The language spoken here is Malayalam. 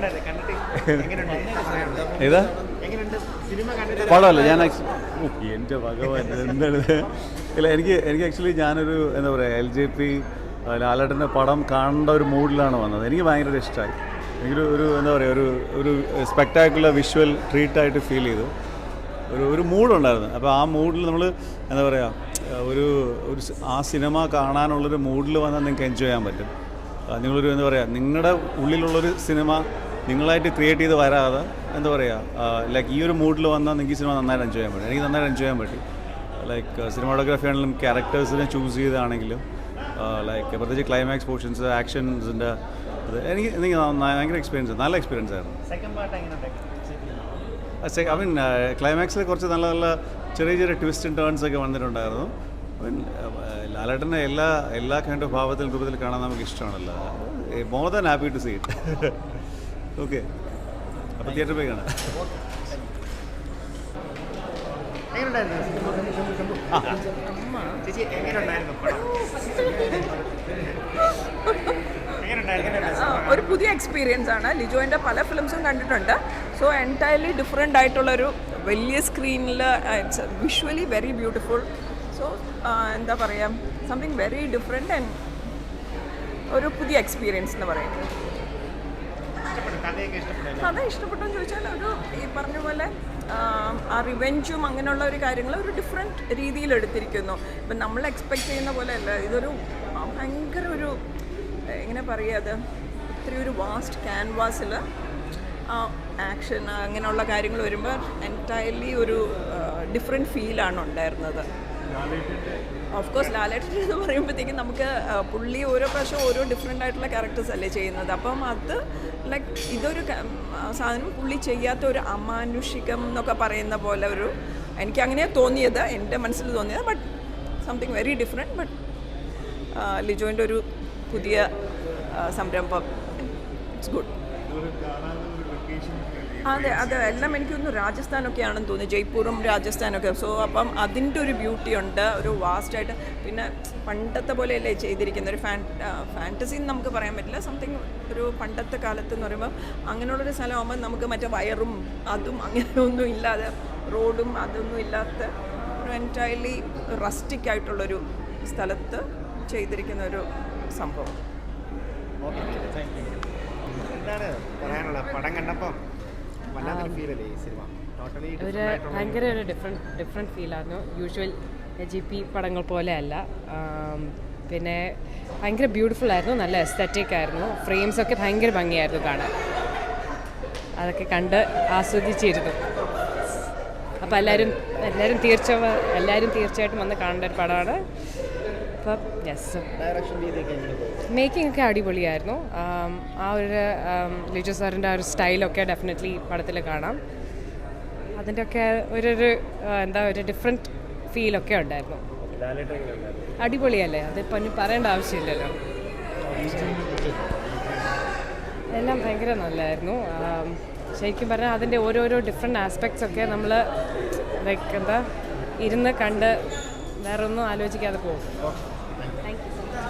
എങ്ങനെയുണ്ടായിരുന്നു കണ്ടിട്ട് എങ്ങനെയുണ്ട്? ഏതാ? സിനിമ കണ്ടിട്ട് പടമല്ല ഞാൻ എന്റെ ഭഗവാൻ എന്താണ്? ഇല്ല എനിക്ക് എനിക്ക് ആക്ച്വലി ഞാനൊരു എന്താ പറയുക എൽ ജെ പി ലാലേട്ടന്റെ പടം കാണേണ്ട ഒരു മൂഡിലാണ് വന്നത്. എനിക്ക് ഭയങ്കര ഇഷ്ടമായി എനിക്കൊരു ഒരു എന്താ പറയുക ഒരു ഒരു സ്പെക്ടാക്കുലർ വിഷ്വൽ ട്രീറ്റായിട്ട് ഫീൽ ചെയ്തു. ഒരു ഒരു മൂഡുണ്ടായിരുന്നു. അപ്പോൾ ആ മൂഡിൽ നമ്മൾ എന്താ പറയുക ഒരു ഒരു ആ സിനിമ കാണാനുള്ളൊരു മൂഡിൽ വന്നാൽ നിങ്ങൾക്ക് എൻജോയ് ചെയ്യാൻ പറ്റും. നിങ്ങളൊരു എന്താ പറയുക നിങ്ങളുടെ ഉള്ളിലുള്ളൊരു സിനിമ നിങ്ങളായിട്ട് ക്രിയേറ്റ് ചെയ്ത് വരാതെ എന്താ പറയുക ലൈക്ക് ഈ ഒരു മൂഡിൽ വന്നാൽ നിങ്ങൾക്ക് സിനിമ നന്നായിട്ട് എൻജോയ് ചെയ്യാൻ പറ്റും. എനിക്ക് നന്നായിട്ട് എൻജോയ് ചെയ്യാൻ പറ്റി. ലൈക്ക് സിനിമാറ്റോഗ്രാഫി ആണെങ്കിലും ക്യാരക്ടേഴ്സിനെ ചൂസ് ചെയ്താണെങ്കിലും ലൈക്ക് പ്രത്യേകിച്ച് ക്ലൈമാക്സ് പോർഷൻസ് ആക്ഷൻസിന്റെ അത് എനിക്ക് എനിക്ക് ഭയങ്കര എക്സ്പീരിയൻസ് നല്ല എക്സ്പീരിയൻസ് ആയിരുന്നു. ഐ മീൻ ക്ലൈമാക്സിൽ കുറച്ച് നല്ല നല്ല ചെറിയ ചെറിയ ട്വിസ്റ്റ് ടേൺസ് ഒക്കെ വന്നിട്ടുണ്ടായിരുന്നു. ഐ മീൻ ലാലേട്ടന്റെ ലാലേട്ടനെ എല്ലാ എല്ലാ കൈൻഡ് ഓഫ് ഭാവത്തിൽ രൂപത്തിൽ കാണാൻ നമുക്ക് ഇഷ്ടമാണല്ലോ. More than happy to see it okay. അപ്പോൾ തിയേറ്ററിൽ പോയി കാണാം. ചേച്ചി എങ്ങനെയുണ്ടായിരുന്നു ഒരു പുതിയ എക്സ്പീരിയൻസ് ആണ്. ലിജോയിന്റെ പല ഫിലിംസും കണ്ടിട്ടുണ്ട്. സോ എന്റയർലി ഡിഫറെന്റ് ആയിട്ടുള്ളൊരു വലിയ സ്ക്രീനിൽ it's visually very beautiful so എന്താ പറയുക സംതിങ് വെരി ഡിഫറെന്റ് ആൻഡ് ഒരു പുതിയ എക്സ്പീരിയൻസ് എന്ന് പറയും ഇഷ്ടപ്പെട്ടു ഇഷ്ടപ്പെട്ടു കഥ ഇഷ്ടപ്പെട്ടെന്ന് ചോദിച്ചാൽ ഒരു ഈ പറഞ്ഞ പോലെ ആ റിവെഞ്ചും അങ്ങനെയുള്ള ഒരു കാര്യങ്ങൾ ഒരു ഡിഫറെന്റ് രീതിയിൽ എടുത്തിരിക്കുന്നു. ഇപ്പം നമ്മൾ എക്സ്പെക്ട് ചെയ്യുന്ന പോലെ അല്ല ഇതൊരു ഭയങ്കര ഒരു എങ്ങനെ പറയുക അത്? ഒത്തിരി ഒരു വാസ്റ്റ് ക്യാൻവാസിൽ ആക്ഷൻ അങ്ങനെയുള്ള കാര്യങ്ങൾ വരുമ്പോൾ എന്റയർലി ഒരു ഡിഫറെന്റ് ഫീലാണ് ഉണ്ടായിരുന്നത്. ഓഫ് കോഴ്സ് ലാലേട്ടൻ എന്ന് പറയുമ്പോഴത്തേക്കും നമുക്ക് പുള്ളി ഓരോ പ്രാവശ്യം ഓരോ ഡിഫറെന്റ് ആയിട്ടുള്ള ക്യാരക്ടേഴ്സ് അല്ലേ ചെയ്യുന്നത്. അപ്പം അത് ലൈക്ക് ഇതൊരു സാധനം പുള്ളി ചെയ്യാത്ത ഒരു അമാനുഷികം എന്നൊക്കെ പറയുന്ന പോലെ ഒരു എനിക്ക് അങ്ങനെ തോന്നിയത് എന്റെ മനസ്സിൽ തോന്നിയത് but something very different but ലിജോന്റെ ഒരു പുതിയ സംരംഭം. ഇറ്റ്സ് ഗുഡ് അതെ അതെ. എല്ലാം എനിക്കൊന്ന് രാജസ്ഥാനൊക്കെയാണെന്ന് തോന്നുന്നു ജയ്പൂറും രാജസ്ഥാനൊക്കെ. സോ അപ്പം അതിന്റെ ഒരു ബ്യൂട്ടി ഉണ്ട്. ഒരു വാസ്റ്റായിട്ട് പിന്നെ പണ്ടത്തെ പോലെയല്ലേ ചെയ്തിരിക്കുന്ന ഒരു ഫാൻ ഫാന്റസി എന്ന് നമുക്ക് പറയാൻ പറ്റില്ല. സംതിങ് ഒരു പണ്ടത്തെ കാലത്ത് എന്ന് പറയുമ്പോൾ അങ്ങനെയുള്ളൊരു സ്ഥലമാകുമ്പോൾ നമുക്ക് മറ്റേ വയറും അതും അങ്ങനെ ഒന്നും ഇല്ലാതെ റോഡും അതൊന്നും ഇല്ലാത്ത ഒരു എന്റയർലി റസ്റ്റിക് ആയിട്ടുള്ളൊരു സ്ഥലത്ത് ചെയ്തിരിക്കുന്ന ഒരു സംഭവം ഓക്കെ എന്താണ് പറയാനുള്ള പടം കണ്ടപ്പോൾ വല്ലാത്തൊരു ഈ സിനിമ ടോട്ടലി ഒരു ഭയങ്കര ഒരു ഡിഫറെന്റ് ഡിഫറെന്റ് ഫീലായിരുന്നു യൂഷ്വൽ ജി പി പടങ്ങൾ പോലെയല്ല പിന്നെ ഭയങ്കര ബ്യൂട്ടിഫുൾ ആയിരുന്നു. നല്ല എസ്തറ്റിക് ആയിരുന്നു. ഫ്രെയിംസ് ഒക്കെ ഭയങ്കര ഭംഗിയായിരുന്നു കാണാൻ. അതൊക്കെ കണ്ട് ആസ്വദിച്ചിരുന്നു. അപ്പോൾ എല്ലാവരും എല്ലാവരും തീർച്ച എല്ലാവരും തീർച്ചയായിട്ടും വന്ന് കാണേണ്ട ഒരു പടമാണ്. അപ്പം യെസ് മേക്കിംഗ് ഒക്കെ അടിപൊളിയായിരുന്നു. ആം, ഒരു ലിജു സാറിന്റെ ആ ഒരു സ്റ്റൈലൊക്കെ ഡെഫിനറ്റ്ലി പടത്തിൽ കാണാം. അതിന്റെ ഒക്കെ ഒരു എന്താ ഒരു ഡിഫറെന്റ് ഫീലൊക്കെ ഉണ്ടായിരുന്നു. അടിപൊളിയല്ലേ? അതിപ്പോൾ ഇനി പറയേണ്ട ആവശ്യമില്ലല്ലോ. എല്ലാം ഭയങ്കര നല്ലതായിരുന്നു ശരിക്കും പറഞ്ഞാൽ അതിന്റെ ഓരോരോ ഡിഫറെന്റ് ആസ്പെക്ട്സ് ഒക്കെ നമ്മൾ ലൈക്ക് എന്താ ഇരുന്ന് കണ്ട് വേറെ ഒന്നും ആലോചിക്കാതെ പോകും.